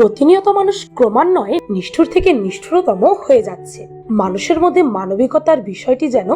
প্রতিনিয়ত মানুষ ক্রমান্বয়ে নিষ্ঠুর থেকে নিষ্ঠুরতম হয়ে যাচ্ছে। মানুষের মধ্যে মানবিকতার বিষয়টি যেন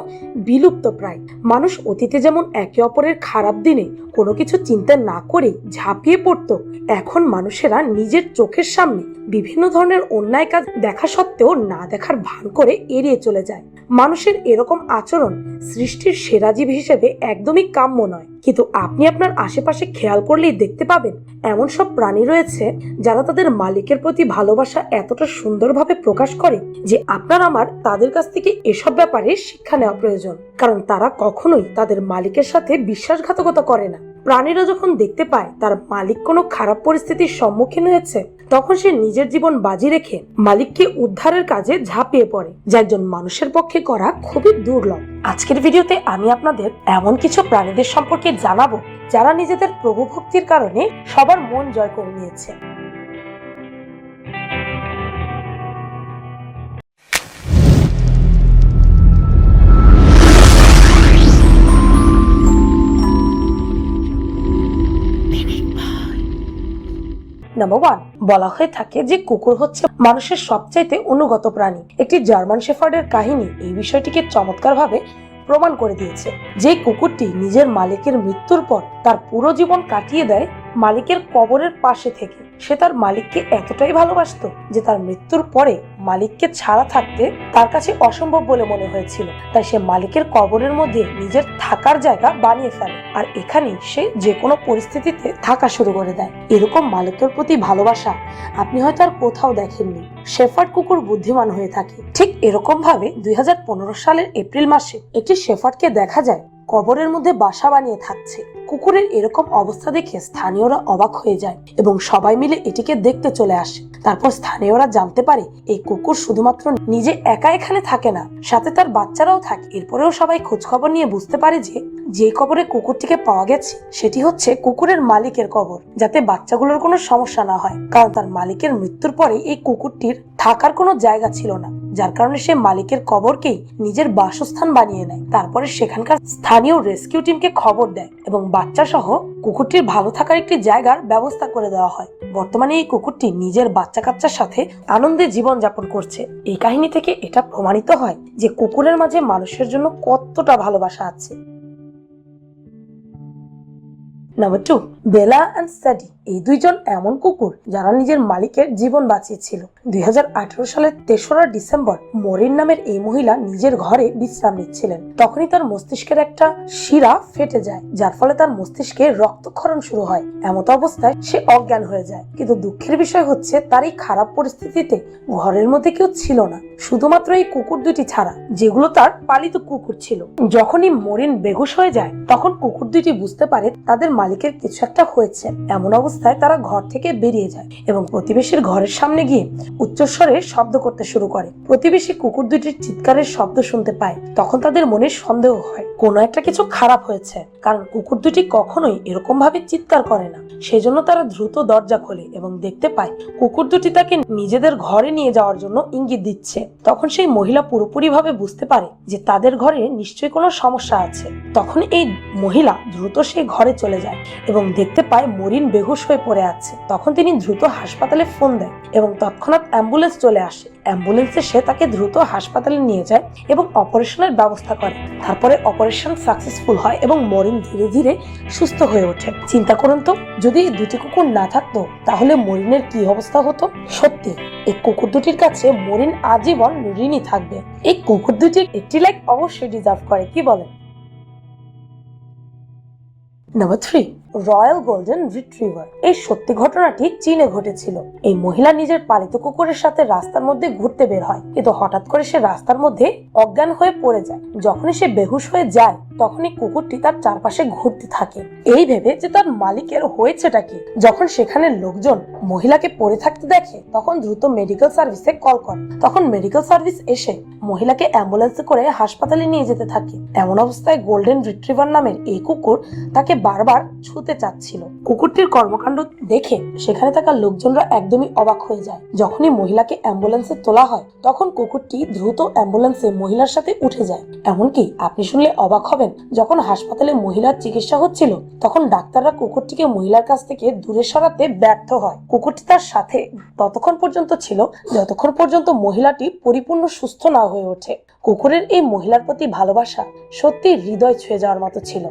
বিলুপ্ত প্রায়। মানুষ অতীতে যেমন একে অপরের খারাপ দিনে কোনো কিছু চিন্তা না করে ঝাঁপিয়ে পড়তো, এখন মানুষেরা নিজের চোখের সামনে বিভিন্ন ধরনের অন্যায় কাজ দেখা সত্ত্বেও না দেখার ভান করে এড়িয়ে চলে যায়। মানুষের এরকম আচরণ সৃষ্টির সেরা জীব হিসেবে একদমই কাম্য নয়। কিন্তু আপনি আপনার আশেপাশে খেয়াল করলেই দেখতে পাবেন, এমন সব প্রাণী রয়েছে যারা তাদের মালিকের প্রতি ভালোবাসা এতটা সুন্দরভাবে প্রকাশ করে যে আপনার আমার তাদের কাছ থেকে এসব ব্যাপারে শিক্ষা নেওয়া প্রয়োজন। কারণ তারা কখনোই তাদের মালিকের সাথে বিশ্বাসঘাতকতা করে না। প্রাণীরা যখন দেখতে পায়, তার মালিক কোনো খারাপ পরিস্থিতির সম্মুখীন হয়েছে, তখন সে নিজের জীবন বাজি রেখে মালিককে উদ্ধারের কাজে ঝাঁপিয়ে পড়ে, যা একজন মানুষের পক্ষে করা খুবই দুর্লভ। আজকের ভিডিওতে আমি আপনাদের এমন কিছু প্রাণীদের সম্পর্কে জানাব, যারা নিজেদের প্রভু ভক্তির কারণে সবার মন জয় করে নিয়েছে। নাম্বার ওয়ান বলা হয়ে থাকে যে কুকুর হচ্ছে মানুষের সবচাইতে অনুগত প্রাণী। একটি জার্মান শেফার্ডের কাহিনী এই বিষয়টিকে চমৎকারভাবে প্রমাণ করে দিয়েছে। যে কুকুরটি নিজের মালিকের মৃত্যুর পর তার পুরো জীবন কাটিয়ে দেয় মালিকের কবরের পাশে থেকে। সে তার মালিককে এতটাই ভালোবাসতো যে তার মৃত্যুর পরে মালিককে ছাড়া থাকতে তার কাছে অসম্ভব বলে মনে হয়েছিল। তাই সে মালিকের কবরের মধ্যে নিজের থাকার জায়গা বানিয়ে ফেলে আর এখানেই সে যে কোনো পরিস্থিতিতে থাকা শুরু করে দেয়। এরকম মালিকের প্রতি ভালোবাসা আপনি হয়তো আর কোথাও দেখেননি। শেফার্ড কুকুর বুদ্ধিমান হয়ে থাকে। ঠিক এরকম ভাবে দুই হাজার পনেরো সালের এপ্রিল মাসে একটি শেফার্ডকে দেখা যায় কবরের মধ্যে বাসা বানিয়ে থাকছে। কুকুরের এরকম অবস্থা দেখে স্থানীয়রা অবাক হয়ে যায় এবং সবাই মিলে এটিকে দেখতে চলে আসে। তারপর স্থানীয়রা জানতে পারে এই কুকুর শুধুমাত্র নিজে একা এখানে থাকে না, সাথে তার বাচ্চারাও থাকে। এরপরেও সবাই খোঁজ খবর নিয়ে বুঝতে পারে যে যে কবরে কুকুরটিকে পাওয়া গেছে, সেটি হচ্ছে কুকুরের মালিকের কবর, যাতে বাচ্চাগুলোর কোনো সমস্যা না হয়। কারণ তার মালিকের মৃত্যুর পরে এই কুকুরটির থাকার কোনো জায়গা ছিল না, যার কারণে সে মালিকের কবরকেই নিজের বাসস্থান বানিয়ে নেয়। তারপরে সেখানকার স্থানীয় রেস্কিউ টিমকে খবর দেয় এবং বাচ্চা সহ কুকুরটির ভালো থাকার একটি জায়গার ব্যবস্থা করে দেওয়া হয়। বর্তমানে এই কুকুরটি নিজের বাচ্চা কাচ্চার সাথে আনন্দে জীবন যাপন করছে। এই কাহিনী থেকে এটা প্রমাণিত হয় যে কুকুরের মাঝে মানুষের জন্য কতটা ভালোবাসা আছে। Number two Bella and study এই দুইজন এমন কুকুর যারা নিজের মালিকের জীবন বাঁচিয়েছিল। দুই সালের তেসরা ডিসেম্বর মরিন নামের এই মহিলা নিজের ঘরে বিশ্রাম নিচ্ছিলেন। তখনই তার মস্তিষ্কের একটা শিরা ফেটে যায়, যার ফলে তার মস্তিষ্কে রক্তক্ষরণ শুরু হয়। এমত অবস্থায় সে অজ্ঞান হয়ে যায়। কিন্তু দুঃখের বিষয় হচ্ছে, তার এই খারাপ পরিস্থিতিতে ঘরের মধ্যে কেউ ছিল না। শুধুমাত্র এই কুকুর দুটি ছাড়া, যেগুলো তার পালিত কুকুর ছিল। যখনই মরিন বেহুশ হয়ে যায়, তখন কুকুর দুটি বুঝতে পারে তাদের মালিকের কিছু একটা হয়েছে। এমন অবস্থায় তারা ঘর থেকে বেরিয়ে যায় এবং প্রতিবেশীর ঘরের সামনে গিয়ে উচ্চস্বরে শব্দ করতে শুরু করে। প্রতিবেশী কুকুর দুটির চিৎকারের শব্দ শুনতে পায়। তখন তাদের মনে সন্দেহ হয়, কোনো একটা কিছু খারাপ হয়েছে, কারণ কুকুর দুটি কখনোই এরকম ভাবে চিৎকার করে না। সেজন্য তারা দ্রুত দরজা খোলে এবং দেখতে পায়, কুকুর দুটি তাকে নিজেদের ঘরে নিয়ে যাওয়ার জন্য ইঙ্গিত দিচ্ছে। তখন সেই মহিলা পুরোপুরি ভাবে বুঝতে পারে যে তাদের ঘরে নিশ্চয়ই কোনো সমস্যা আছে। তখন এই মহিলা দ্রুত সেই ঘরে চলে যায় এবং দেখতে পায় মরিন বেহুশ হয়ে পড়ে আছে। তখন তিনি দ্রুত হাসপাতালে ফোন দেয় এবং তৎক্ষণাৎ অ্যাম্বুলেন্স চলে আসে। অ্যাম্বুলেন্সে সে তাকে দ্রুত হাসপাতালে নিয়ে যায় এবং অপারেশনের ব্যবস্থা করে। তারপরে অপারেশন সাকসেসফুল হয় এবং মরিন ধীরে ধীরে সুস্থ হয়ে ওঠে। চিন্তা করুন তো, যদি এই দুটি কুকুর না থাকতো, তাহলে মরিনের কি অবস্থা হতো? সত্যি, এই কুকুর দুটির কাছে মরিন আজীবন ঋণী থাকবে। এই কুকুর দুটির একটি লাইক অবশ্যই ডিজার্ভ করে, কি বলেন? Number three royal golden retriever. এই সত্যি ঘটনাটি চীনে ঘটেছিল। এই মহিলা নিজের পালিত কুকুরের সাথে রাস্তার মধ্যে ঘুরতে বের হয়, কিন্তু হঠাৎ করে সে রাস্তার মধ্যে অজ্ঞান হয়ে পড়ে যায়। যখনই সে বেহুশ হয়ে যায়, তখনই কুকুরটি তার চারপাশে ঘুরতে থাকে। এই ভেবে যে তার মালিকের হয়েছেটা কি? যখন সেখানে লোকজন মহিলাকে পড়ে থাকতে দেখে, তখন দ্রুত মেডিকেল সার্ভিসে কল করে। তখন মেডিকেল সার্ভিস এসে মহিলাকে অ্যাম্বুলেন্সে করে হাসপাতালে নিয়ে যেতে থাকে। এমন অবস্থায় গোল্ডেন রিট্রিভার নামের এই কুকুর তাকে বারবার ছুতে তুলতে চাচ্ছিল। কুকুরটির কর্মকাণ্ড দেখে সেখানে থাকা লোকজনরা একদমই অবাক হয়ে যায়। যখনই মহিলাকে অ্যাম্বুলেন্সে তোলা হয়, তখন কুকুরটি দ্রুত অ্যাম্বুলেন্সে মহিলার সাথে উঠে যায়। এমনকি আপনি শুনলে অবাক হবেন, যখন হাসপাতালে মহিলার চিকিৎসা হচ্ছিল, তখন ডাক্তাররা কুকুরটিকে মহিলার কাছ থেকে দূরে সরাতে ব্যর্থ হয়। কুকুরটি তার সাথে ততক্ষণ পর্যন্ত ছিল, যতক্ষণ পর্যন্ত মহিলাটি পরিপূর্ণ সুস্থ না হয়ে ওঠে। কুকুরের এই মহিলার প্রতি ভালোবাসা সত্যি হৃদয় ছুঁয়ে যাওয়ার মতো ছিল।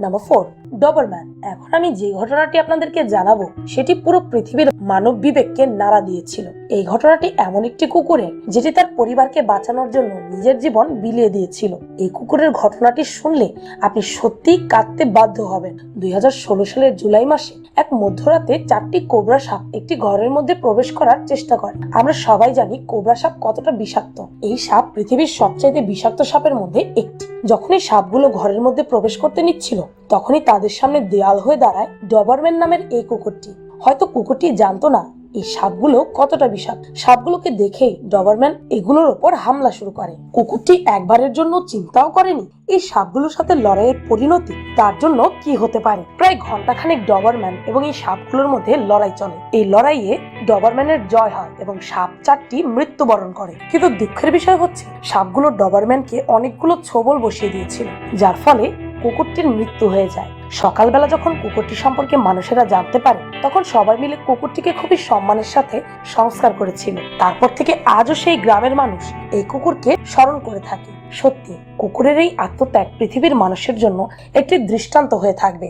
number 4. ডবলম্যান। এখন আমি যে ঘটনাটি আপনাদেরকে জানাব, সেটি পুরো পৃথিবীর মানব বিবেককে নাড়া দিয়েছিল। এই ঘটনাটি এমন একটি কুকুরের যেটি তার পরিবারকে বাঁচানোর জন্য নিজের জীবন বিলিয়ে দিয়েছিল। এই কুকুরের ঘটনাটি শুনলে আপনি সত্যিই কাঁদতে বাধ্য হবেন। দুই হাজার ষোলো সালের জুলাই মাসে এক মধ্যরাতে চারটি কোবরা সাপ একটি ঘরের মধ্যে প্রবেশ করার চেষ্টা করে। আমরা সবাই জানি কোবরা সাপ কতটা বিষাক্ত। এই সাপ পৃথিবীর সবচাইতে বিষাক্ত সাপের মধ্যে একটি। যখন এই সাপগুলো ঘরের মধ্যে প্রবেশ করতে নিচ্ছিল তখনই তাদের সামনে দেয়াল হয়ে দাঁড়ায় ডবারম্যান নামের এই কুকুরটি। হয়তো কুকুরটি জানতো না এই সাপগুলো কতটা বিষাক্ত। সাপগুলোকে দেখেই ডবারম্যান এগুলোর ওপর হামলা শুরু করে। কুকুরটি একবারের জন্য চিন্তাও করেনি এই সাপগুলোর সাথে লড়াইয়ের পরিণতি, তার জন্য কি হতে পারে। প্রায় ঘন্টাখানেক ডবারম্যান এবং এই সাপগুলোর মধ্যে লড়াই চলে। এই লড়াইয়ে ডবারম্যানের জয় হয় এবং সাপ চারটি মৃত্যুবরণ করে। কিন্তু দুঃখের বিষয় হচ্ছে, সাপগুলো ডবারম্যানকে অনেকগুলো ছোবল বসিয়ে দিয়েছিল, যার ফলে কুকুরটির মৃত্যু হয়ে যায়। সকালবেলা যখন কুকুরটি সম্পর্কে মানুষেরা জানতে পারে, তখন সবাই মিলে কুকুরটিকে খুবই সম্মানের সাথে সংস্কার করেছিল। তারপর থেকে আজও সেই গ্রামের মানুষ এই কুকুরকে স্মরণ করে থাকে। সত্যি, কুকুরের এই আত্মত্যাগ পৃথিবীর মানুষের জন্য একটি দৃষ্টান্ত হয়ে থাকবে।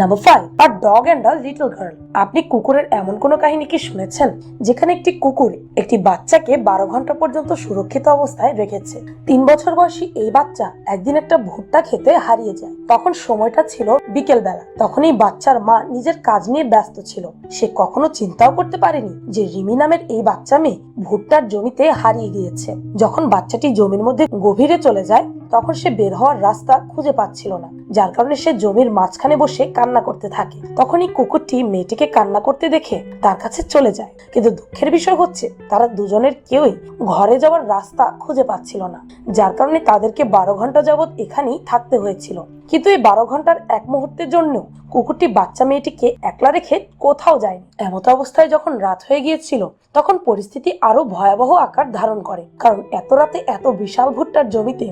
Number five R dog and a little girl আপনি কুকুরের এমন কোনো কাহিনী কি শুনেছেন? যেখানে একটি কুকুর একটি বাচ্চাকে বারো ঘণ্টা পর্যন্ত সুরক্ষিত অবস্থায় রেখেছে। তিন বছর বয়সী এই বাচ্চা একদিন একটা ভুট্টা খেতে হারিয়ে যায়। তখন সময়টা ছিল বিকেল বেলা তখন এই বাচ্চার মা নিজের কাজ নিয়ে ব্যস্ত ছিল। সে কখনো চিন্তাও করতে পারেনি যে রিমি নামের এই বাচ্চা মেয়ে ভুট্টার জমিতে হারিয়ে গিয়েছে। যখন বাচ্চাটি জমির মধ্যে গভীরে চলে যায় তখন সে বের হওয়ার রাস্তা খুঁজে পাচ্ছিল না, যার কারণে সে জমির মাঝখানে বসে কান্না করতে থাকে। তখনই কুকুরটি মেয়েটিকে কান্না করতে দেখে তার কাছে চলে যায়। কিন্তু দুঃখের বিষয় হচ্ছে, তারা দুজনের কেউই ঘরে যাওয়ার রাস্তা খুঁজে পাচ্ছিল না, যার কারণে তাদেরকে বারো ঘণ্টা যাবৎ এখানেই থাকতে হয়েছিল। কিন্তু এই বারো ঘণ্টার এক মুহূর্তের জন্য কুকুরটি বাচ্চা মেয়েটিকে একলা রেখে কোথাও যায়নি। এমত অবস্থায় যখন রাত হয়ে গিয়েছিল, তখন পরিস্থিতি আরও ভয়াবহ আকার ধারণ করে। কারণ এত রাতে এত বিশাল ভুট্টার জমিতে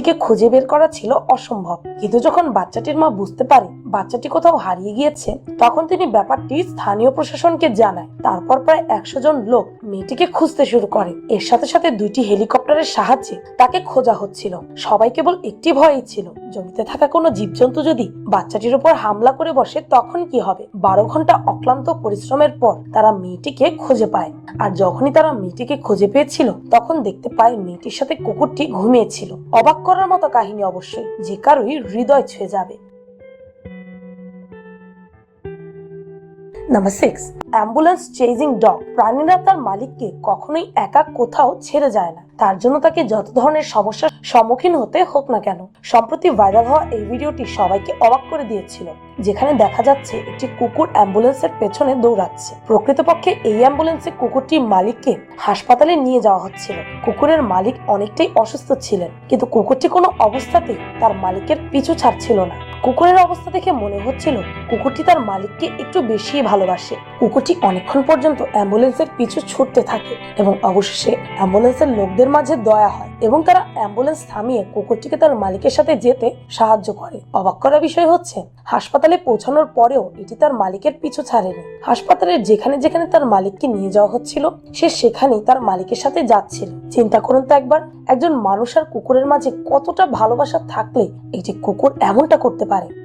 মেয়েটিকে খুঁজে বের করা ছিল অসম্ভব। কিন্তু যখন বাচ্চাটির মা বুঝতে পারে বাচ্চাটি কোথাও হারিয়ে গিয়েছে, তখন তিনি ব্যাপারটি স্থানীয় প্রশাসনকে জানায়। তারপর প্রায় একশো জন লোক মেয়েটিকে খুঁজতে শুরু করে। এর সাথে সাথে দুইটি হেলিকপ্টারের সাহায্যে তাকে খোঁজা হচ্ছিল। সবাই কেবল একটি ভয়ই ছিল, জমিতে থাকা কোনো জীবজন্তু যদি বাচ্চাটির উপর হামলা করে বসে, তখন কি হবে? বারো ঘণ্টা অক্লান্ত পরিশ্রমের পর তারা মেয়েটিকে খুঁজে পায়। আর যখনই তারা মেয়েটিকে খুঁজে পেয়েছিল, তখন দেখতে পায় মেয়েটির সাথে কুকুরটি ঘুমিয়েছিল। অবাক করার মতো কাহিনী অবশ্যই যে কারোই হৃদয় ছুঁয়ে যাবে। Number six ambulance chasing dog প্রাণীরা তার মালিককে কখনোই একা কোথাও ছেড়ে যায় না। তার জন্য তাকে যত ধরনের সমস্যার সম্মুখীন হতে হোক না কেন সম্প্রতি ভাইরাল হওয়া এই ভিডিওটি সবাইকে অবাক করে দিয়েছিল। যেখানে দেখা যাচ্ছে একটি কুকুর অ্যাম্বুলেন্সের পেছনে দৌড়াচ্ছে। প্রকৃতপক্ষে এই অ্যাম্বুলেন্সে কুকুরটির মালিককে হাসপাতালে নিয়ে যাওয়া হচ্ছিল। কুকুরের মালিক অনেকটাই অসুস্থ ছিলেন, কিন্তু কুকুরটি কোনো অবস্থাতেই তার মালিকের পিছু ছাড়ছিল না। কুকুরের অবস্থা দেখে মনে হচ্ছিল কুকুরটি তার মালিককে একটু বেশি ভালোবাসে। কুকুরটি অনেকক্ষণ পর্যন্ত অ্যাম্বুলেন্সের পিছু ছুটতে থাকে এবং অবশেষে অ্যাম্বুলেন্সের লোকদের মাঝে দয়া হয় এবং তারা অ্যাম্বুলেন্স থামিয়ে কুকুরটিকে তার মালিকের সাথে যেতে সাহায্য করে। অবাক করা বিষয় হচ্ছে হাসপাতালে পৌঁছানোর পরেও এটি তার মালিকের পিছু ছাড়েনি। হাসপাতালের যেখানে যেখানে তার মালিককে নিয়ে যাওয়া হচ্ছিল, সে সেখানেই তার মালিকের সাথে যাচ্ছিল। চিন্তা করুন তো একবার, একজন মানুষ আর কুকুরের মাঝে কতটা ভালোবাসা থাকলে একটি কুকুর এমনটা করতে পারে?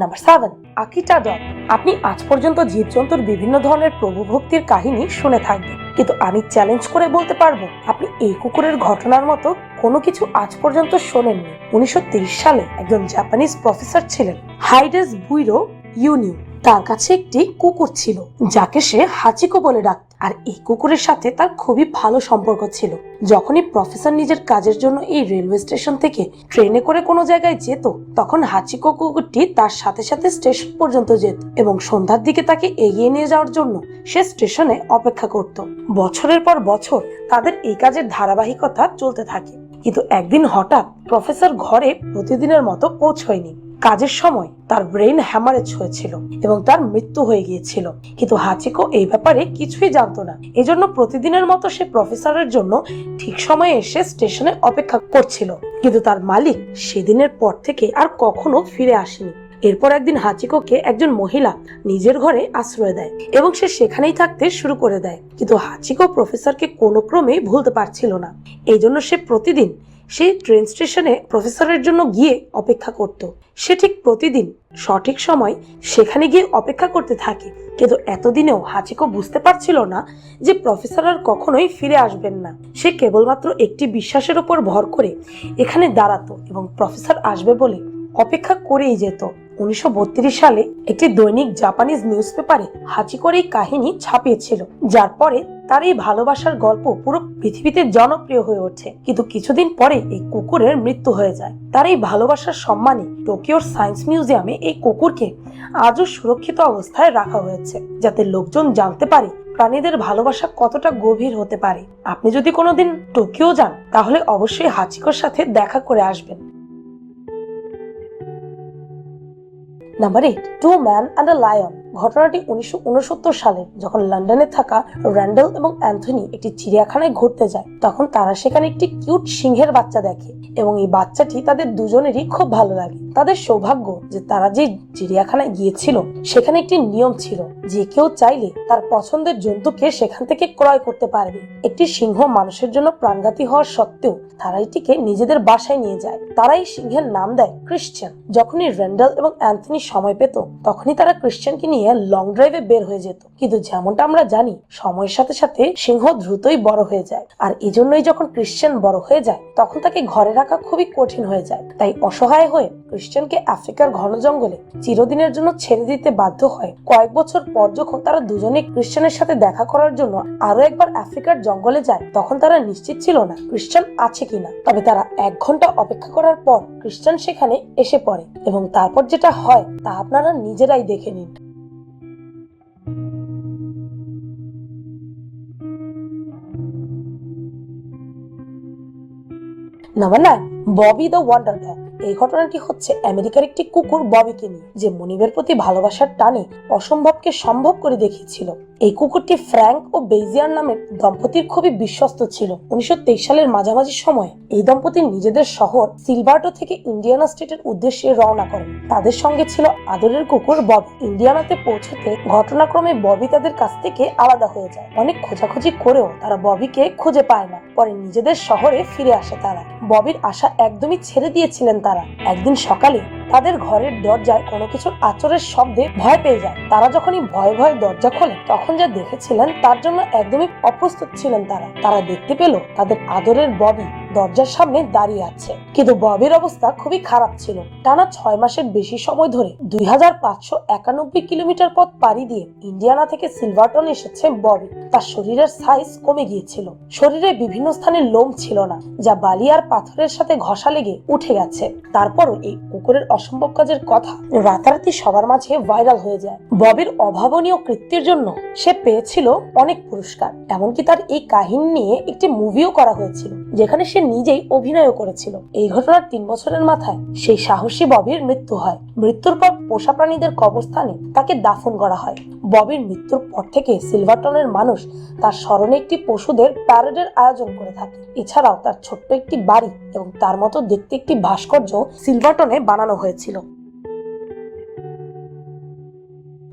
নাম্বার সেভেন আকিটা ডগ আপনি আজ পর্যন্ত জীবজন্তুর বিভিন্ন ধরনের প্রভু ভক্তির কাহিনী শুনে থাকবেন। কিন্তু আমি চ্যালেঞ্জ করে বলতে পারব, আপনি এই কুকুরের ঘটনার মতো কোনো কিছু আজ পর্যন্ত শোনেননি। উনিশশো সালে একজন জাপানিজ প্রফেসর ছিলেন হাইডেস বুইরো ইউনিউ তার কাছে একটি কুকুর ছিল, যাকে সে হাচিকো বলে ডাকত। আর এই কুকুরের সাথে তার খুবই ভালো সম্পর্ক ছিল। যখনই প্রফেসর নিজের কাজের জন্য এই রেলওয়ে স্টেশন থেকে ট্রেনে করে কোনো জায়গায় যেত, তখন হাচিকো কুকুরটি তার সাথে সাথে স্টেশন পর্যন্ত যেত এবং সন্ধ্যার দিকে তাকে এগিয়ে নিয়ে যাওয়ার জন্য সে স্টেশনে অপেক্ষা করত। বছরের পর বছর তাদের এই কাজের ধারাবাহিকতা চলতে থাকে। কিন্তু একদিন হঠাৎ প্রফেসর ঘরে প্রতিদিনের মতো পৌঁছয়নি। কাজের সময় তার ব্রেন হ্যামারেজ হয়েছিল এবং তার মৃত্যু হয়ে গিয়েছিল। কিন্তু হাচিকো এই ব্যাপারে কিছুই জানতো না। এজন্য প্রতিদিনের মতো সে প্রফেসরের জন্য ঠিক সময়ে এসে স্টেশনে অপেক্ষা করছিল। কিন্তু তার মালিক সেদিনের পর থেকে আর কখনো ফিরে আসেনি। এরপর একদিন হাচিকোকে একজন মহিলা নিজের ঘরে আশ্রয় দেয় এবং সে সেখানেই থাকতে শুরু করে দেয়। কিন্তু হাচিকো প্রফেসরকে কোনো ক্রমেই ভুলতে পারছিল না। এই জন্য সে প্রতিদিন সেই ট্রেন স্টেশনে প্রফেসরের জন্য গিয়ে অপেক্ষা করত। সে ঠিক প্রতিদিন সঠিক সময় সেখানে গিয়ে অপেক্ষা করতে থাকে। কিন্তু এতদিনেও হাচিকো বুঝতে পারছিল না যে প্রফেসর আর কখনোই ফিরে আসবেন না। সে কেবলমাত্র একটি বিশ্বাসের উপর ভর করে এখানে দাঁড়াতো এবং প্রফেসর আসবে বলে অপেক্ষা করেই যেত। উনিশশো বত্রিশ সালে একটি দৈনিক জাপানিজ নিউজ পেপারে হাচিকোর এই কাহিনী ছাপিয়েছিল। যার পরে তার এই ভালোবাসার গল্প পুরো পৃথিবীতে জনপ্রিয় হয়ে ওঠে। কিন্তু কিছুদিন পরে এই কুকুরের মৃত্যু হয়ে যায়। তার এই ভালোবাসার সম্মানে টোকিওর সায়েন্স মিউজিয়ামে এই কুকুরকে আজও সুরক্ষিত অবস্থায় রাখা হয়েছে, যাতে লোকজন জানতে পারে প্রাণীদের ভালোবাসা কতটা গভীর হতে পারে। আপনি যদি কোনোদিন টোকিও যান, তাহলে অবশ্যই হাচিকোর সাথে দেখা করে আসবেন। Number eight, two man and a lion. ঘটনাটি উনিশশো উনসত্তর সালে যখন লন্ডনে থাকা র্যান্ডেল এবং অ্যান্থনি একটি চিড়িয়াখানায় ঘুরতে যায়, তখন তারা সেখানে একটি কিউট সিংহের বাচ্চা দেখে এবং এই বাচ্চাটি তাদের দুজনেরই খুব ভালো লাগে। তাদের সৌভাগ্য যে তারা যে চিড়িয়াখানায় গিয়েছিল, সেখানে একটি নিয়ম ছিল যে কেউ চাইলে তার পছন্দের জন্তুকে সেখান থেকে ক্রয় করতে পারবে। একটি সিংহ মানুষের জন্য প্রাণঘাতী হওয়ার সত্ত্বেও তারা এটিকে নিজেদের বাসায় নিয়ে যায়। তারা এই সিংহের নাম দেয় ক্রিশ্চিয়ান। যখনই র্যান্ডাল এবং অ্যান্থনি সময় পেত, তখনই তারা ক্রিশ্চিয়ানকে নিয়ে লং ড্রাইভে বের হয়ে যেত। কিন্তু যেমনটা আমরা জানি, সময়ের সাথে সাথে সিংহ দ্রুতই বড় হয়ে যায়। আর এজন্যই যখন ক্রিশ্চিয়ান বড় হয়ে যায়, তখন তাকে ঘরে রাখা খুবই কঠিন হয়ে যায়। তাই অসহায় হয়ে ক্রিশ্চিয়ানকে আফ্রিকার ঘন জঙ্গলে চিরদিনের জন্য ছেড়ে দিতে বাধ্য হয়। কয়েক বছর পর যখন তারা দুজনে ক্রিশ্চিয়ানের সাথে দেখা করার জন্য আরও একবার আফ্রিকার জঙ্গলে যায়, তখন তারা নিশ্চিত ছিল না ক্রিশ্চিয়ান আছে কিনা। তবে তারা এক ঘণ্টা অপেক্ষা করার পর ক্রিশ্চিয়ান সেখানে এসে পড়ে। এবং তারপর যেটা হয়, তা আপনারা নিজেরাই দেখে নিন। Number nine Bobby the wonder dog এই ঘটনাটি হচ্ছে আমেরিকার একটি কুকুর ববিকে নিয়ে, যে মনিবের প্রতি ভালোবাসার টানে অসম্ভবকে সম্ভব করে দেখিয়েছিল। এই কুকুরটি ফ্র্যাঙ্ক ও বেইজিয়ার নামের দম্পতির খুবই বিশ্বস্ত ছিল। উনিশশো সালের মাঝামাঝি সময়ে এই দম্পতি নিজেদের শহর সিলভার্টো থেকে ইন্ডিয়ানা স্টেটের উদ্দেশ্যে রওনা করেন। তাদের সঙ্গে ছিল আদরের কুকুর ববি। ইন্ডিয়ানাতে পৌঁছতে ঘটনাক্রমে ববি তাদের কাছ থেকে আলাদা হয়ে যায়। অনেক খোঁজাখুঁজি করেও তারা ববিকে খুঁজে পায় না। পরে নিজেদের শহরে ফিরে আসে তারা। ববির আশা একদমই ছেড়ে দিয়েছিলেন তারা। একদিন সকালে তাদের ঘরের দরজায় কোনো কিছুর আচরের শব্দে ভয় পেয়ে যায়। তারা যখনই ভয়ে ভয়ে দরজা খোলে, তখন যা দেখেছিলেন তার জন্য একদমই অপ্রস্তুত ছিলেন তারা। তারা দেখতে পেল তাদের আদরের ববি দরজার সামনে দাঁড়িয়ে আছে। কিন্তু ববের অবস্থা খুবই খারাপ ছিল। টানা ছয় মাসের বেশি সময় ধরে দুই হাজার পাঁচশো একানব্বই কিলোমিটার পথ পাড়ি দিয়ে ইন্ডিয়ানা থেকে সিলভারটন এসেছে ববি। তার শরীরের সাইজ কমে গিয়েছিল। শরীরে বিভিন্ন স্থানে লোম ছিল না, যা বালি আর পাথরের সাথে ঘষা লেগে উঠে গেছে। তারপরও এই কুকুরের অসম্ভব কাজের কথা রাতারাতি সবার মাঝে ভাইরাল হয়ে যায়। ববির অভাবনীয় কৃত্যের জন্য সে পেয়েছিল অনেক পুরস্কার, এমনকি তার এই কাহিনী নিয়ে একটি মুভিও করা হয়েছিল, যেখানে সে নিজেই অভিনয়ও করেছিল। এই ঘটনার তিন বছরের মাথায় সেই সাহসী ববির মৃত্যু হয়। মৃত্যুর পর পোষা প্রাণীদের কবরস্থানে তাকে দাফন করা হয়। ববির মৃত্যুর পর থেকে সিলভারটনের মানুষ তার স্মরণে একটি পশুদের প্যারেডের আয়োজন করে থাকে। এছাড়াও তার ছোট্ট একটি বাড়ি এবং তার মতো দেখতে একটি ভাস্কর্য সিলভারটনে বানানো হয়েছিল।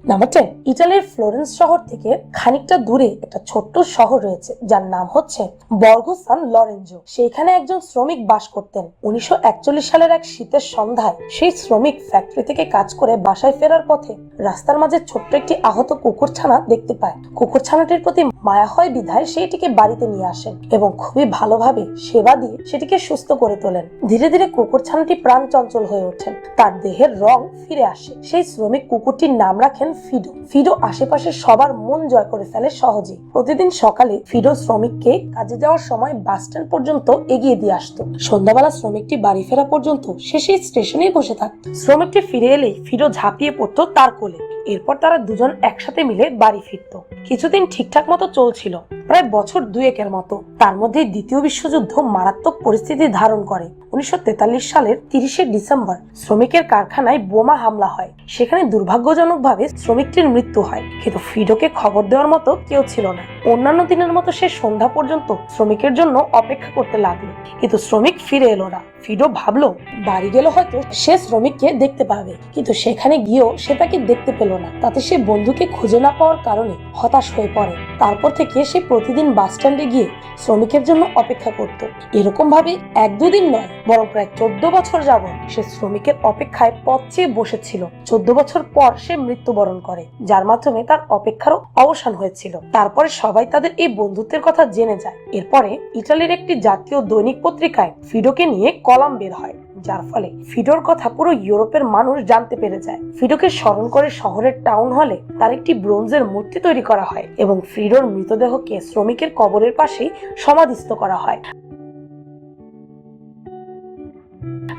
নাম্বার টেন ইটালির ফ্লোরেন্স শহর থেকে খানিকটা দূরে একটা ছোট্ট শহর রয়েছে, যার নাম হচ্ছে বর্গো সান লরেঞ্জো। সেইখানে একজন শ্রমিক বাস করতেন। উনিশশো একচল্লিশ সালের এক শীতের সন্ধ্যায় সেই শ্রমিক ফ্যাক্টরি থেকে কাজ করে বাসায় ফেরার পথে রাস্তার মাঝে ছোট্ট একটি আহত কুকুরছানা দেখতে পায়। কুকুরছানাটির প্রতি মায়া হয় বিধায় সেইটিকে বাড়িতে নিয়ে আসেন এবং খুবই ভালোভাবে সেবা দিয়ে সেটিকে সুস্থ করে তোলেন। ধীরে ধীরে কুকুরছানাটি প্রাণ চঞ্চল হয়ে ওঠেন। তার দেহের রং ফিরে আসে। সেই শ্রমিক কুকুরটির নাম রাখেন ফিডো। ফিডো আশেপাশের সবার মন জয় করে ফেলে সহজে প্রতিদিন সকালে ফিডো শ্রমিককে কাজে যাওয়ার সময় বাস স্ট্যান্ড পর্যন্ত এগিয়ে দিয়ে আসতো। সন্ধ্যাবেলা শ্রমিকটি বাড়ি ফেরা পর্যন্ত সে সেই স্টেশনেই বসে থাকত। শ্রমিকটি ফিরে এলেই ফিডো ঝাঁপিয়ে পড়তো তার কোলে। এরপর তারা দুজন একসাথে মিলে বাড়ি ফিরতো। কিছুদিন ঠিকঠাক মতো চলছিল। প্রায় বছর দুয়েকের মতো। তার মধ্যে দ্বিতীয় বিশ্বযুদ্ধ মারাত্মক পরিস্থিতি ধারণ করে। উনিশশো তেতাল্লিশ সালের তিরিশে ডিসেম্বর শ্রমিকের কারখানায় বোমা হামলা হয়। সেখানে দুর্ভাগ্যজনক ভাবে শ্রমিকটির মৃত্যু হয়। কিন্তু ফিডোকে খবর দেওয়ার মতো কেউ ছিল না। অন্যান্য দিনের মতো সে সন্ধ্যা পর্যন্ত শ্রমিকের জন্য অপেক্ষা করতে লাগল। কিন্তু শ্রমিক ফিরে এলো না। ফিডো ভাবলো, বাড়ি গেল হয়তো সে শ্রমিককে দেখতে পাবে। কিন্তু সেখানে গিয়েও সে তাকে দেখতে পেল না। তাতে সে বন্ধুকে খুঁজে না পাওয়ার কারণে হতাশ হয়ে পড়ে। তারপর থেকে সে প্রতিদিন বাস স্ট্যান্ডে গিয়ে শ্রমিকের জন্য অপেক্ষা করত। এরকম ভাবে এক দুদিন নয়, বরং প্রায় চোদ্দ বছর যাব সে শ্রমিকের অপেক্ষায় পথ চেয়ে বসেছিল। চোদ্দ বছর পর সে মৃত্যুবরণ করে, যার মাধ্যমে তার অপেক্ষারও অবসান হয়েছিল। তারপরে সবাই তাদের এই বন্ধুত্বের কথা জেনে যায়। এরপরে ইটালির একটি জাতীয় দৈনিক পত্রিকায় ফিডোকে নিয়ে কলাম বের হয়, যার ফলে ফিডোর কথা পুরো ইউরোপের মানুষ জানতে পেরে যায়। ফিডোকে স্মরণ করে শহরের টাউন হলে তার একটি ব্রোঞ্জের মূর্তি তৈরি করা হয় এবং ফিডোর মৃতদেহকে শ্রমিকের কবরের পাশেই সমাধিস্থ করা হয়।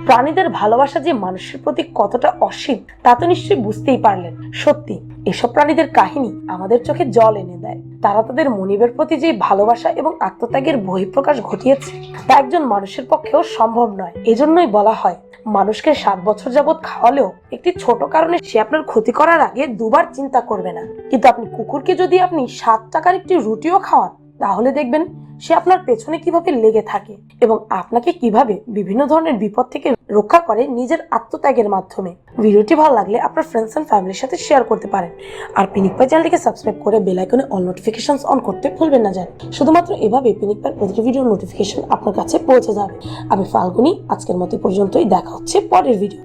প্রাণীদের ভালোবাসা যে মানুষের প্রতি কতটা অসীম, তা তো নিশ্চয়ই বুঝতেই পারলেন। সত্যি, এসব প্রাণীদের কাহিনী আমাদের চোখে জল এনে দেয়। তারা তাদের মনিবের প্রতি যে ভালোবাসা এবং আত্মত্যাগের বহিঃপ্রকাশ ঘটিয়েছে, তা একজন মানুষের পক্ষেও সম্ভব নয়। এজন্যই বলা হয়, মানুষকে সাত বছর যাবৎ খাওয়ালেও একটি ছোট কারণে সে আপনার ক্ষতি করার আগে দুবার চিন্তা করবে না। কিন্তু আপনি কুকুরকে যদি আপনি সাত টাকার একটি রুটিও খাওয়ান, তাহলে দেখবেন সে আপনার পেছনে কীভাবে লেগে থাকে এবং আপনাকে কীভাবে বিভিন্ন ধরনের বিপদ থেকে রক্ষা করে নিজের আত্মত্যাগের মাধ্যমে। ভিডিওটি ভালো লাগলে আপনার ফ্রেন্ডস এন্ড ফ্যামিলির সাথে শেয়ার করতে পারেন। আর পিনিক পাই চ্যানেলটিকে সাবস্ক্রাইব করে বেল আইকনে অল নোটিফিকেশনস অন করতে ভুলবেন না যান শুধুমাত্র এভাবে পিনিক পাই প্রতিটি ভিডিওর নোটিফিকেশন আপনার কাছে পৌঁছে যাবে। আমি ফাল্গুনি, আজকের মতো পর্যন্তই। দেখা হচ্ছে পরের ভিডিও